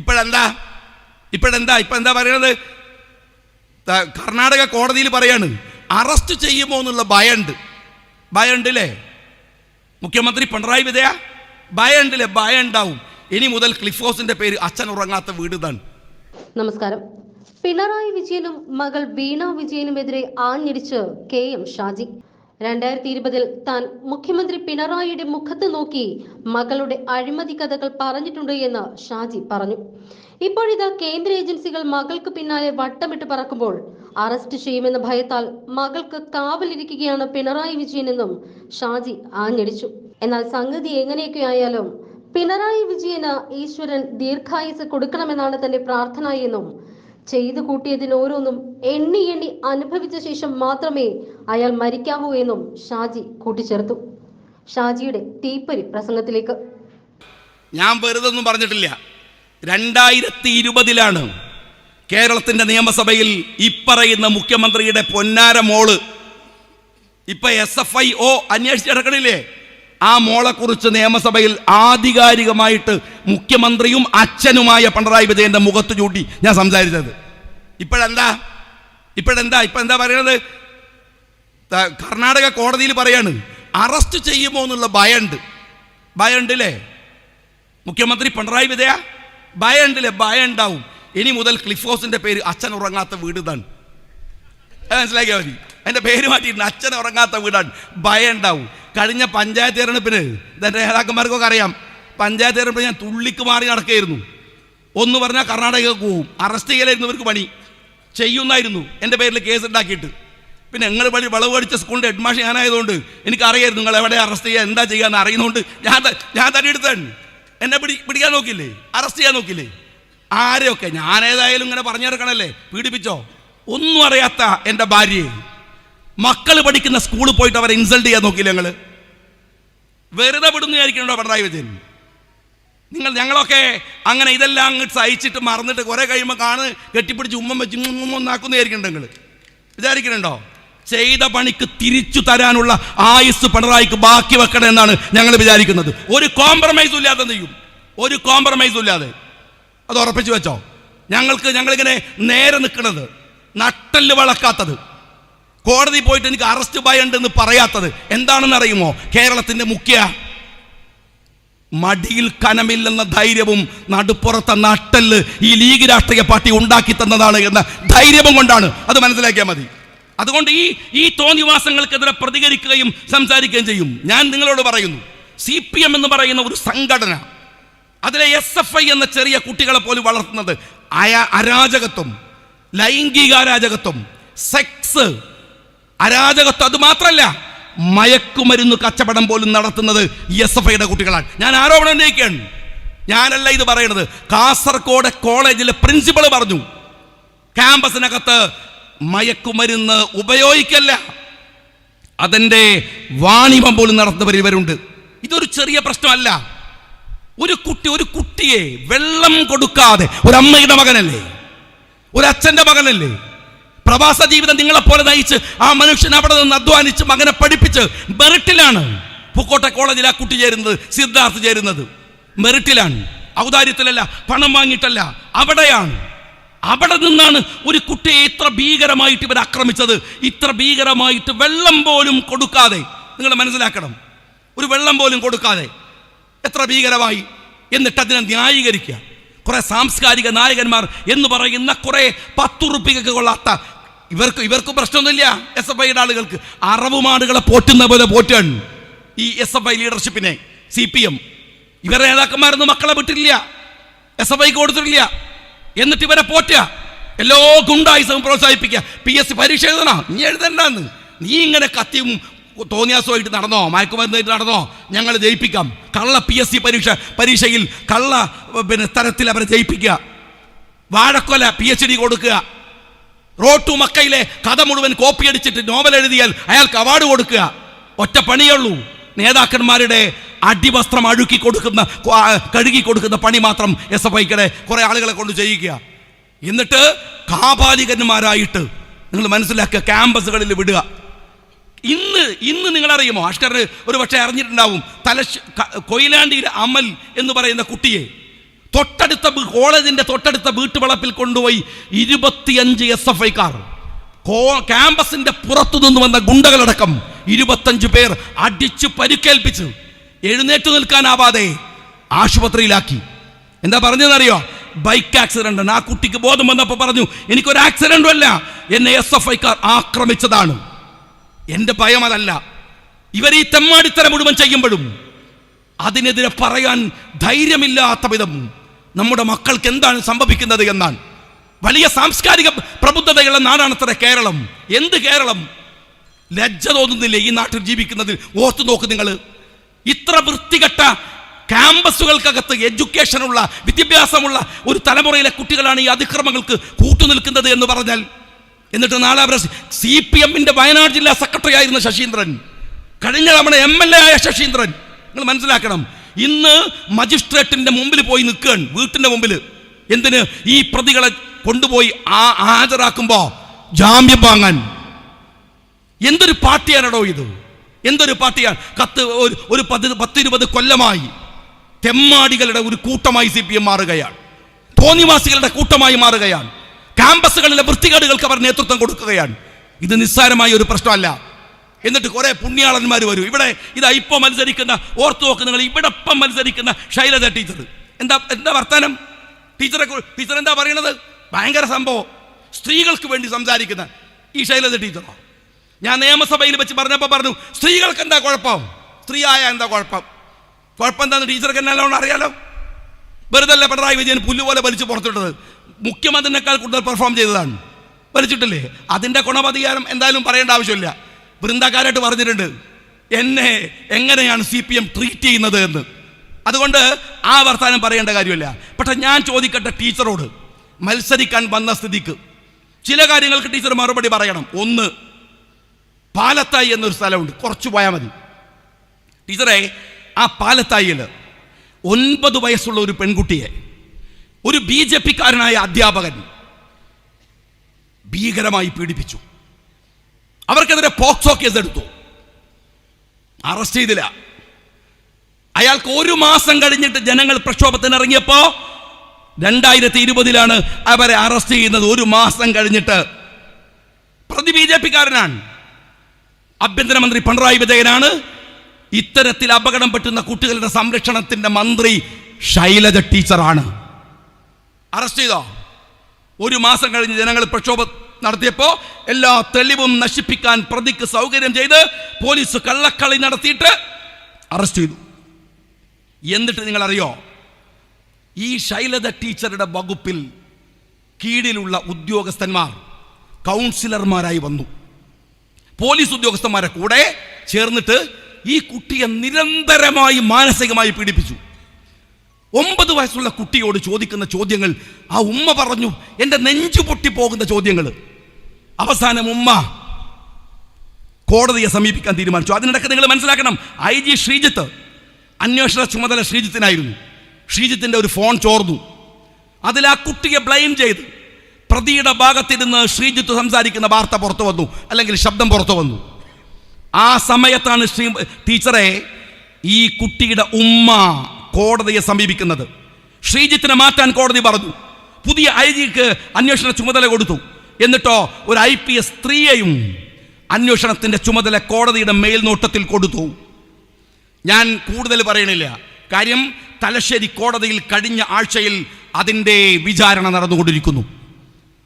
ഇപ്പോഴെന്താ? ഇപ്പോഴെന്താ? ഇപ്പം എന്താ പറയണത് കർണാടക കോടതിയിൽ പറയാണ് അറസ്റ്റ് ചെയ്യുമോ എന്നുള്ള ഭയമുണ്ട് അല്ലേ മുഖ്യമന്ത്രി പിണറായി വിജയ? ഭയമുണ്ടല്ലേ ഭയം ഉണ്ടാവും ഇനി മുതൽ ക്ലിഫ് പേര് അച്ഛൻ ഉറങ്ങാത്ത വീട് ഇതാണ്. നമസ്കാരം. പിണറായി വിജയനും മകൾ വീണ വിജയനുമെതിരെ ആഞ്ഞിടിച്ച് കെ എം ഷാജി. രണ്ടായിരത്തി ഇരുപതിൽ താൻ മുഖ്യമന്ത്രി പിണറായിയുടെ മുഖത്ത് നോക്കി മകളുടെ അഴിമതി കഥകൾ പറഞ്ഞിട്ടുണ്ട് എന്ന് ഷാജി പറഞ്ഞു. ഇപ്പോഴിതാ കേന്ദ്ര ഏജൻസികൾ മകൾക്ക് പിന്നാലെ വട്ടമിട്ട് പറക്കുമ്പോൾ അറസ്റ്റ് ചെയ്യുമെന്ന ഭയത്താൽ മകൾക്ക് കാവലിരിക്കുകയാണ് പിണറായി വിജയനെന്നും ഷാജി ആഞ്ഞടിച്ചു. എന്നാൽ സംഗതി എങ്ങനെയൊക്കെ ആയാലും പിണറായി വിജയന് ഈശ്വരൻ ദീർഘായുസ് കൊടുക്കണമെന്നാണ് തന്റെ പ്രാർത്ഥന എന്നും ചെയ്തു കൂട്ടിയതിന് ഓരോന്നും എണ്ണി എണ്ണി അനുഭവിച്ച ശേഷം മാത്രമേ അയാൾ മരിക്കാവൂ എന്നും ഷാജി കൂട്ടിച്ചേർത്തു. ഷാജിയുടെ തീപ്പരി പ്രസംഗത്തിലേക്ക്. ഞാൻ വെറുതെ ഒന്നും പറഞ്ഞിട്ടില്ല. രണ്ടായിരത്തി ഇരുപതിലാണ് കേരളത്തിന്റെ നിയമസഭയിൽ ഇപ്പറയുന്ന മുഖ്യമന്ത്രിയുടെ പൊന്നാര മോൾ ഇപ്പൊ എസ് എഫ് ഐ ഒ അന്വേഷിച്ച് കിടക്കണില്ലേ ആ മോളെ കുറിച്ച് നിയമസഭയിൽ ആധികാരികമായിട്ട് മുഖ്യമന്ത്രിയും അച്ഛനുമായ പിണറായി വിജയന്റെ മുഖത്ത് ചൂണ്ടി ഞാൻ സംസാരിച്ചത്. ഇപ്പോഴെന്താ? ഇപ്പോഴെന്താ? ഇപ്പം എന്താ പറയണത് കർണാടക കോടതിയിൽ പറയാണ് അറസ്റ്റ് ചെയ്യുമോ എന്നുള്ള ഭയമുണ്ട് അല്ലേ മുഖ്യമന്ത്രി പിണറായി വിജയ? ഭയമുണ്ടല്ലേ ഭയം ഉണ്ടാവും ഇനി മുതൽ ക്ലിഫ് ഹൗസിന്റെ പേര് അച്ഛൻ ഉറങ്ങാത്ത വീട് ഇതാണ് മനസ്സിലാക്കിയാൽ മതി എന്റെ പേര് മാറ്റിയിട്ടുണ്ട് അച്ഛൻ ഉറങ്ങാത്ത വീടാണ്. ഭയം ഉണ്ടാവും കഴിഞ്ഞ പഞ്ചായത്ത് തിരഞ്ഞെടുപ്പിന് ഇതെന്റെ നേതാക്കന്മാർക്കൊക്കെ അറിയാം പഞ്ചായത്ത് തിരഞ്ഞെടുപ്പിന് ഞാൻ തുള്ളിക്ക് മാറി നടക്കുകയായിരുന്നു. ഒന്ന് പറഞ്ഞാൽ കർണാടകയ്ക്ക് പോവും. അറസ്റ്റ് ചെയ്യലായിരുന്നു ഇവർക്ക് പണി. ചെയ്യുന്നായിരുന്നു. എന്റെ പേരിൽ കേസ് ഉണ്ടാക്കിയിട്ട്. പിന്നെ നിങ്ങൾ വഴി വളവ് പഠിച്ച സ്കൂളിന്റെ ഹെഡ്മാഷ് ഞാനായതുകൊണ്ട് എനിക്കറിയായിരുന്നു നിങ്ങൾ എവിടെ അറസ്റ്റ് ചെയ്യുക എന്താ ചെയ്യാന്ന് അറിയുന്നതുകൊണ്ട് ഞാൻ ഞാൻ തന്നെ എടുത്താണ് എന്നെ പിടി പിടിക്കാൻ നോക്കില്ലേ അറസ്റ്റ് ചെയ്യാൻ നോക്കില്ലേ ആരെയൊക്കെ? ഞാനേതായാലും ഇങ്ങനെ പറഞ്ഞു കൊടുക്കണല്ലേ പീഡിപ്പിച്ചോ? ഒന്നും അറിയാത്ത എന്റെ ഭാര്യയെ. മക്കൾ പഠിക്കുന്ന സ്കൂളിൽ പോയിട്ട് അവരെ ഇൻസൾട്ട് ചെയ്യാൻ നോക്കില്ല ഞങ്ങൾ വെറുതെ വിടുന്നു വിചാരിക്കണോ പിണറായി വിജയൻ? നിങ്ങൾ ഞങ്ങളൊക്കെ അങ്ങനെ ഇതെല്ലാം അങ്ങ് സഹിച്ചിട്ട് മറന്നിട്ട് കുറെ കഴിയുമ്പോൾ കാണ് കെട്ടിപ്പിടിച്ച് ഉമ്മം വെച്ച് ഒന്നാക്കുന്നതായിരിക്കും നിങ്ങൾ വിചാരിക്കണുണ്ടോ? ചെയ്ത പണിക്ക് തിരിച്ചു തരാനുള്ള ആയുസ് പിണറായിക്ക് ബാക്കി വെക്കണം എന്നാണ് ഞങ്ങൾ വിചാരിക്കുന്നത്. ഒരു കോംപ്രമൈസും ഇല്ലാതെ ചെയ്യും? ഒരു കോംപ്രമൈസും ഇല്ലാതെ. അത് ഉറപ്പിച്ചു വെച്ചോ. ഞങ്ങൾക്ക് ഞങ്ങളിങ്ങനെ നേരെ നിൽക്കുന്നത് നട്ടൽ വളക്കാത്തത്. കോടതി പോയിട്ട് എനിക്ക് അറസ്റ്റ് ഭയണ്ടെന്ന് പറയാത്തത്. എന്താണെന്ന് അറിയുമോ? കേരളത്തിന്റെ മുഖ്യ മടിയിൽ കനമില്ലെന്ന ധൈര്യവും നടുപ്പുറത്തെ നട്ടൽ ഈ ലീഗ് രാഷ്ട്രീയ പാർട്ടി ഉണ്ടാക്കി തന്നതാണ് എന്ന ധൈര്യവും കൊണ്ടാണ്. അത് മനസ്സിലാക്കിയാൽ മതി. അതുകൊണ്ട് ഈ ഈ തോന്നിവാസങ്ങൾക്കെതിരെ പ്രതികരിക്കുകയും സംസാരിക്കുകയും ചെയ്യും. ഞാൻ നിങ്ങളോട് പറയുന്നു സി പി എം എന്ന് പറയുന്ന ഒരു സംഘടന അതിലെ എസ് എഫ് ഐ എന്ന ചെറിയ കുട്ടികളെ പോലും വളർത്തുന്നത് അയ അരാജകത്വം ലൈംഗിക അരാജകത്വം സെക്സ് അരാജകത്വം അത് മാത്രമല്ല മയക്കുമരുന്ന് കച്ചവടം പോലും നടത്തുന്നത് എസ് എഫ് ഐയുടെ കുട്ടികളാണ്. ഞാൻ ആരോപണം ഉന്നയിക്കുകയാണ്. ഞാനല്ല ഇത് പറയുന്നത് കാസർഗോഡ് കോളേജിലെ പ്രിൻസിപ്പൾ പറഞ്ഞു ക്യാമ്പസിനകത്ത് മയക്കുമരുന്ന് ഉപയോഗിക്കല്ല. അതിന്റെ വാണിഭം പോലും നടത്തുന്നവർ ഇവരുണ്ട്. ഇതൊരു ചെറിയ പ്രശ്നമല്ല. ഒരു കുട്ടി ഒരു കുട്ടിയെ വെള്ളം കൊടുക്കാതെ ഒരു അമ്മയുടെ മകനല്ലേ? ഒരു അച്ഛന്റെ മകനല്ലേ? പ്രവാസ ജീവിതം നിങ്ങളെപ്പോലെ നയിച്ച് ആ മനുഷ്യൻ അവിടെ നിന്ന് അധ്വാനിച്ച് മകനെ പഠിപ്പിച്ച് മെറിറ്റിലാണ് പൂക്കോട്ടെ കോളേജിൽ ആ കുട്ടി ചേരുന്നത് സിദ്ധാർത്ഥ് ചേരുന്നത്. മെറിറ്റിലാണ്. ഔദാര്യത്തിലല്ല പണം വാങ്ങിയിട്ടല്ല അവിടെയാണ്. അവിടെ നിന്നാണ് ഒരു കുട്ടിയെ ഇത്ര ഭീകരമായിട്ട് ഇവർ ആക്രമിച്ചത്. ഇത്ര ഭീകരമായിട്ട് വെള്ളം പോലും കൊടുക്കാതെ. നിങ്ങൾ മനസ്സിലാക്കണം. ഒരു വെള്ളം പോലും കൊടുക്കാതെ എത്ര ഭീകരമായി എന്നിട്ട് അതിനെ ന്യായീകരിക്കുക. കുറെ സാംസ്കാരിക നായകന്മാർ എന്ന് പറയുന്ന കുറെ പത്തുറുപ്പികൾക്ക് കൊള്ളാത്ത ഇവർക്ക് ഇവർക്ക് പ്രശ്നമൊന്നുമില്ല. എസ് എഫ് ഐയുടെ ആളുകൾക്ക്. അറവുമാടുകളെ പോറ്റുന്ന പോലെ പോറ്റാണ് ഈ എസ് എഫ് ഐ ലീഡർഷിപ്പിനെ സി പി എം ഇവരുടെ നേതാക്കന്മാരൊന്നും മക്കളെ വിട്ടില്ല എസ് എഫ് ഐക്ക് കൊടുത്തിട്ടില്ല. എന്നിട്ട് ഇവരെ പോറ്റുക. എല്ലോ ഗുണ്ടായുസവും പ്രോത്സാഹിപ്പിക്കുക. പി എസ് സി പരീക്ഷ എഴുതണോ? നീ എഴുതണ്ടെന്ന്. നീ ഇങ്ങനെ കത്തിയും തോന്നിയാസമായിട്ട് നടന്നോ? മയക്കുമരുന്നായിട്ട് നടന്നോ? ഞങ്ങൾ ജയിപ്പിക്കാം. കള്ള പി എസ് സി പരീക്ഷ പരീക്ഷയിൽ കള്ള പിന്നെ തരത്തിൽ അവരെ ജയിപ്പിക്കുക. വാഴക്കൊല പി എച്ച് ഡി കൊടുക്കുക. റോട്ടു മക്കയിലെ കഥ മുഴുവൻ കോപ്പി അടിച്ചിട്ട് നോവൽ എഴുതിയാൽ അയാൾക്ക് അവാർഡ് കൊടുക്കുക. ഒറ്റ പണിയുള്ളൂ നേതാക്കന്മാരുടെ അടിവസ്ത്രം അഴുക്കി കൊടുക്കുന്ന കഴുകി കൊടുക്കുന്ന പണി മാത്രം എസ് എഫ് ഐക്കടെ കുറെ ആളുകളെ കൊണ്ട് ചെയ്യിക്കുക എന്നിട്ട് കാപാലികന്മാരായിട്ട് നിങ്ങൾ മനസ്സിലാക്കുക ക്യാമ്പസുകളിൽ വിടുക. ഇന്ന് ഇന്ന് നിങ്ങൾ അറിയുമോ അഷ്കർ ഒരു പക്ഷേ അറിഞ്ഞിട്ടുണ്ടാവും. തലശ് കൊയിലാണ്ടിയിലെ അമൽ എന്ന് പറയുന്ന കുട്ടിയെ. തൊട്ടടുത്ത കോളേജിന്റെ തൊട്ടടുത്ത വീട്ടുവളപ്പിൽ കൊണ്ടുപോയി ഇരുപത്തിയഞ്ച് എസ് എഫ് ഐക്കാർ. ക്യാമ്പസിന്റെ പുറത്തു നിന്ന് വന്ന ഗുണ്ടകളടക്കം ഇരുപത്തഞ്ച് പേർ അടിച്ച് പരിക്കേൽപ്പിച്ച് എഴുന്നേറ്റ് നിൽക്കാനാവാതെ ആശുപത്രിയിലാക്കി. എന്താ പറഞ്ഞതെന്നറിയോ? ബൈക്ക് ആക്സിഡന്റ് ആണ് ആ കുട്ടിക്ക് ബോധം വന്നപ്പോൾ പറഞ്ഞു എനിക്കൊരു ആക്സിഡന്റും അല്ല. എന്നെ എസ് എഫ് ഐക്കാർ ആക്രമിച്ചതാണ്. എന്റെ ഭയം അതല്ല. ഇവർ ഈ തെമ്മാടിത്തരം മുഴുവൻ ചെയ്യുമ്പോഴും അതിനെതിരെ പറയാൻ ധൈര്യമില്ലാത്ത വിധം നമ്മുടെ മക്കൾക്ക് എന്താണ് സംഭവിക്കുന്നത് എന്നാണ് വലിയ സാംസ്കാരിക പ്രബുദ്ധതയുള്ള നാടാണത്ര കേരളം. എന്ത് കേരളം? ലജ്ജ തോന്നുന്നില്ലേ ഈ നാട്ടിൽ ജീവിക്കുന്നതിൽ ഓർത്തു നോക്ക് നിങ്ങൾ ഇത്ര വൃത്തികെട്ട ക്യാമ്പസുകൾക്കകത്ത് എഡ്യൂക്കേഷനുള്ള വിദ്യാഭ്യാസമുള്ള ഒരു തലമുറയിലെ കുട്ടികളാണ് ഈ അതിക്രമങ്ങൾക്ക് കൂട്ടുനിൽക്കുന്നത് എന്ന് പറഞ്ഞാൽ എന്നിട്ട് നാളെ അവർ സി പി എമ്മിന്റെ വയനാട് ജില്ലാ സെക്രട്ടറി ആയിരുന്ന ശശീന്ദ്രൻ. കഴിഞ്ഞ തവണ എം എൽ എ ആയ ശശീന്ദ്രൻ. നിങ്ങൾ മനസ്സിലാക്കണം. ഇന്ന് മജിസ്ട്രേറ്റിന്റെ മുമ്പിൽ പോയി നിൽക്കുകയാണ് വീട്ടിന്റെ മുമ്പിൽ. എന്തിന്? ഈ പ്രതികളെ കൊണ്ടുപോയി ആ ഹാജരാക്കുമ്പോ ജാമ്യം വാങ്ങാൻ. എന്തൊരു പാർട്ടിയാണോ ഇത്? എന്തൊരു പാർട്ടിയാണ്? കത്ത് ഒരു ഒരു പതി പത്തിരുപത് കൊല്ലമായി തെമ്മാടികളുടെ ഒരു കൂട്ടമായി സി പി എം മാറുകയാണ്. തോന്നിവാസികളുടെ കൂട്ടമായി മാറുകയാണ്. ക്യാമ്പസുകളിലെ വൃത്തികേടുകൾക്ക് അവർ നേതൃത്വം കൊടുക്കുകയാണ്. ഇത് നിസ്സാരമായ ഒരു പ്രശ്നമല്ല. എന്നിട്ട് കുറേ പുണ്യാളന്മാർ വരും. ഇവിടെ ഇതാ ഇപ്പോൾ മത്സരിക്കുന്ന ഓർത്തു നോക്ക് നിങ്ങൾ ഇവിടെ ഇപ്പം മത്സരിക്കുന്ന ശൈലജ ടീച്ചർ എന്താ എന്താ വർത്തമാനം ടീച്ചറെ ടീച്ചർ എന്താ പറയണത്? ഭയങ്കര സംഭവം. സ്ത്രീകൾക്ക് വേണ്ടി സംസാരിക്കുന്ന ഈ ശൈലജ ടീച്ചറോ? ഞാൻ നിയമസഭയിൽ വെച്ച് പറഞ്ഞപ്പോൾ പറഞ്ഞു സ്ത്രീകൾക്ക് എന്താ കുഴപ്പം? സ്ത്രീ ആയ എന്താ കുഴപ്പം? കുഴപ്പം എന്താണെന്ന് ടീച്ചർക്ക് നല്ലോണം അറിയാലോ? വെറുതെ അല്ലേ പിണറായി വിജയൻ പുല്ലുപോലെ വലിച്ചു പുറത്തിട്ടത്. മുഖ്യമന്ത്രിനേക്കാൾ കൂടുതൽ പെർഫോം ചെയ്തതാണ്. വലിച്ചിട്ടില്ലേ? അതിന്റെ ഗുണപതികാരം എന്തായാലും പറയേണ്ട ആവശ്യമില്ല. വൃന്ദക്കാരായിട്ട് പറഞ്ഞിട്ടുണ്ട്. എന്നെ എങ്ങനെയാണ് സി പി എം ട്രീറ്റ് ചെയ്യുന്നത് എന്ന്. അതുകൊണ്ട് ആ വർത്താനം പറയേണ്ട കാര്യമില്ല. പക്ഷെ ഞാൻ ചോദിക്കട്ടെ ടീച്ചറോട്. മത്സരിക്കാൻ വന്ന സ്ഥിതിക്ക്. ചില കാര്യങ്ങൾക്ക് ടീച്ചർ മറുപടി പറയണം. ഒന്ന് പാലത്തായി എന്നൊരു സ്ഥലമുണ്ട്. കുറച്ച് പോയാൽ മതി. ടീച്ചറെ ആ പാലത്തായിൽ ഒൻപത് വയസ്സുള്ള ഒരു പെൺകുട്ടിയെ ഒരു ബി ജെ പിക്കാരനായ അധ്യാപകൻ ഭീകരമായി പീഡിപ്പിച്ചു. അവർക്കെതിരെ പോക്സോ കേസ് എടുത്തു അറസ്റ്റ് ചെയ്തില്ല. അയാൾക്ക് ഒരു മാസം കഴിഞ്ഞിട്ട് ജനങ്ങൾ പ്രക്ഷോഭത്തിന് ഇറങ്ങിയപ്പോ രണ്ടായിരത്തി ഇരുപതിലാണ് അവരെ അറസ്റ്റ് ചെയ്യുന്നത്. ഒരു മാസം കഴിഞ്ഞിട്ട്. പ്രതി ബി ജെ പിക്കാരനാണ്. ആഭ്യന്തരമന്ത്രി പിണറായി വിജയനാണ്. ഇത്തരത്തിൽ അപകടം പറ്റുന്ന കുട്ടികളുടെ സംരക്ഷണത്തിന്റെ മന്ത്രി ശൈലജ ടീച്ചറാണ്. അറസ്റ്റ് ചെയ്തോ? ഒരു മാസം കഴിഞ്ഞ് ജനങ്ങൾ പ്രക്ഷോഭം നടത്തിയപ്പോൾ എല്ലാ തെളിവും നശിപ്പിക്കാൻ പ്രതിക്ക് സൗകര്യം ചെയ്ത് പോലീസ് കള്ളക്കളി നടത്തിയിട്ട് അറസ്റ്റ് ചെയ്തു. എന്നിട്ട് നിങ്ങൾ അറിയോ ഈ ശൈലജ ടീച്ചറുടെ വകുപ്പിൽ കീഴിലുള്ള ഉദ്യോഗസ്ഥന്മാർ കൗൺസിലർമാരായി വന്നു. പോലീസ് ഉദ്യോഗസ്ഥന്മാരെ കൂടെ ചേർന്നിട്ട് ഈ കുട്ടിയെ നിരന്തരമായി മാനസികമായി പീഡിപ്പിച്ചു. ഒമ്പത് വയസ്സുള്ള കുട്ടിയോട് ചോദിക്കുന്ന ചോദ്യങ്ങൾ ആ ഉമ്മ പറഞ്ഞു എന്റെ നെഞ്ചു പൊട്ടിപ്പോകുന്ന ചോദ്യങ്ങൾ അവസാനം ഉമ്മ കോടതിയെ സമീപിക്കാൻ തീരുമാനിച്ചു. അതിനിടയ്ക്ക് നിങ്ങൾ മനസ്സിലാക്കണം ഐ ജി ശ്രീജിത്ത് അന്വേഷണ ചുമതല ശ്രീജിത്തിനായിരുന്നു. ശ്രീജിത്തിന്റെ ഒരു ഫോൺ ചോർന്നു. അതിൽ ആ കുട്ടിയെ ബ്ലെയിം ചെയ്ത് പ്രതിയുടെ ഭാഗത്തിരുന്ന് ശ്രീജിത്ത് സംസാരിക്കുന്ന വാർത്ത പുറത്തു വന്നു അല്ലെങ്കിൽ ശബ്ദം പുറത്തു വന്നു. ആ സമയത്താണ് ശ്രീ ടീച്ചറെ ഈ കുട്ടിയുടെ ഉമ്മ കോടതിയെ സമീപിക്കുന്നത്. ശ്രീജിത്തിനെ മാറ്റാൻ കോടതി പറഞ്ഞു. പുതിയ ഐ ജിക്ക് അന്വേഷണ ചുമതല കൊടുത്തു. എന്നിട്ടോ ഒരു ഐ പി എസ് സ്ത്രീയെയും അന്വേഷണത്തിന്റെ ചുമതല കോടതിയുടെ മേൽനോട്ടത്തിൽ കൊടുത്തു. ഞാൻ കൂടുതൽ പറയണില്ല. കാര്യം തലശ്ശേരി കോടതിയിൽ കഴിഞ്ഞ ആഴ്ചയിൽ അതിന്റെ വിചാരണ നടന്നുകൊണ്ടിരിക്കുന്നു.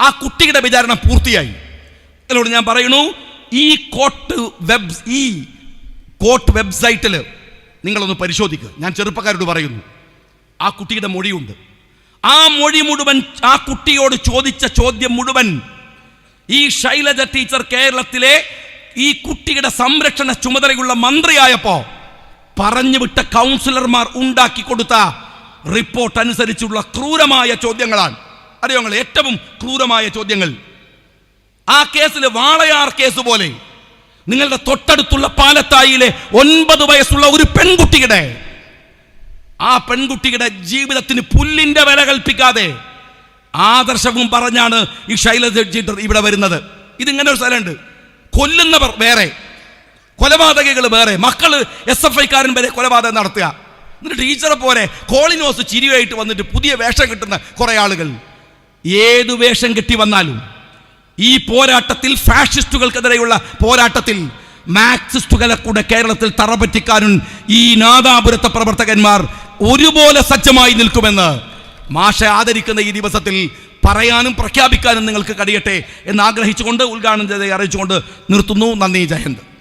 ആ കുട്ടിയുടെ വിചാരണ പൂർത്തിയായി. അതിനോട് ഞാൻ പറയുന്നു ഈ കോട്ട് വെബ് ഈ കോട്ട് വെബ്സൈറ്റിൽ നിങ്ങളൊന്ന് പരിശോധിക്കുക ഞാൻ ചെറുപ്പക്കാരോട് പറയുന്നു. ആ കുട്ടിയുടെ മൊഴിയുണ്ട്. ആ മൊഴി മുഴുവൻ ആ കുട്ടിയോട് ചോദിച്ച ചോദ്യം മുഴുവൻ ഈ ശൈലജ ടീച്ചർ കേരളത്തിലെ ഈ കുട്ടിയുടെ സംരക്ഷണ ചുമതലയുള്ള മന്ത്രിയായപ്പോ പറഞ്ഞു വിട്ട കൗൺസിലർമാർ ഉണ്ടാക്കി കൊടുത്ത റിപ്പോർട്ട് അനുസരിച്ചുള്ള ക്രൂരമായ ചോദ്യങ്ങളാണ്. അറിയോ ഏറ്റവും ക്രൂരമായ ചോദ്യങ്ങൾ. ആ കേസിൽ വാളയാർ കേസ് പോലെ നിങ്ങളുടെ തൊട്ടടുത്തുള്ള പാലത്തായിലെ ഒൻപത് വയസ്സുള്ള ഒരു പെൺകുട്ടിയുടെ ആ പെൺകുട്ടിയുടെ ജീവിതത്തിന് പുല്ലിന്റെ വില കൽപ്പിക്കാതെ ആദർശവും പറഞ്ഞാണ് ഈ ശൈലജ ഇവിടെ വരുന്നത്. ഇതിങ്ങനെ ഒരു സ്ഥലമുണ്ട്. കൊല്ലുന്നവർ വേറെ കൊലപാതകകൾ വേറെ മക്കൾ എസ് എഫ് ഐക്കാരൻ വരെ കൊലപാതകം നടത്തുക. എന്നിട്ട് ടീച്ചറെ പോലെ കോളിനോസ് ചിരിയായിട്ട് വന്നിട്ട് പുതിയ വേഷം കിട്ടുന്ന കുറേ ആളുകൾ. ഏത് വേഷം കിട്ടി വന്നാലും ഈ പോരാട്ടത്തിൽ ഫാഷിസ്റ്റുകൾക്കെതിരെയുള്ള പോരാട്ടത്തിൽ മാക്സിസ്റ്റുകളെ കൂടെ കേരളത്തിൽ തറപറ്റിക്കാനും ഈ നാദാപുരത്തെ പ്രവർത്തകന്മാർ ഒരുപോലെ സജ്ജമായി നിൽക്കുമെന്ന് മാഷ ആദരിക്കുന്ന ഈ ദിവസത്തിൽ പറയാനും പ്രഖ്യാപിക്കാനും നിങ്ങൾക്ക് കഴിയട്ടെ എന്ന് ആഗ്രഹിച്ചുകൊണ്ട് ഉദ്ഘാടനം ചെയ്ത് അറിയിച്ചുകൊണ്ട് നിർത്തുന്നു. നന്ദി. ജയന്ത്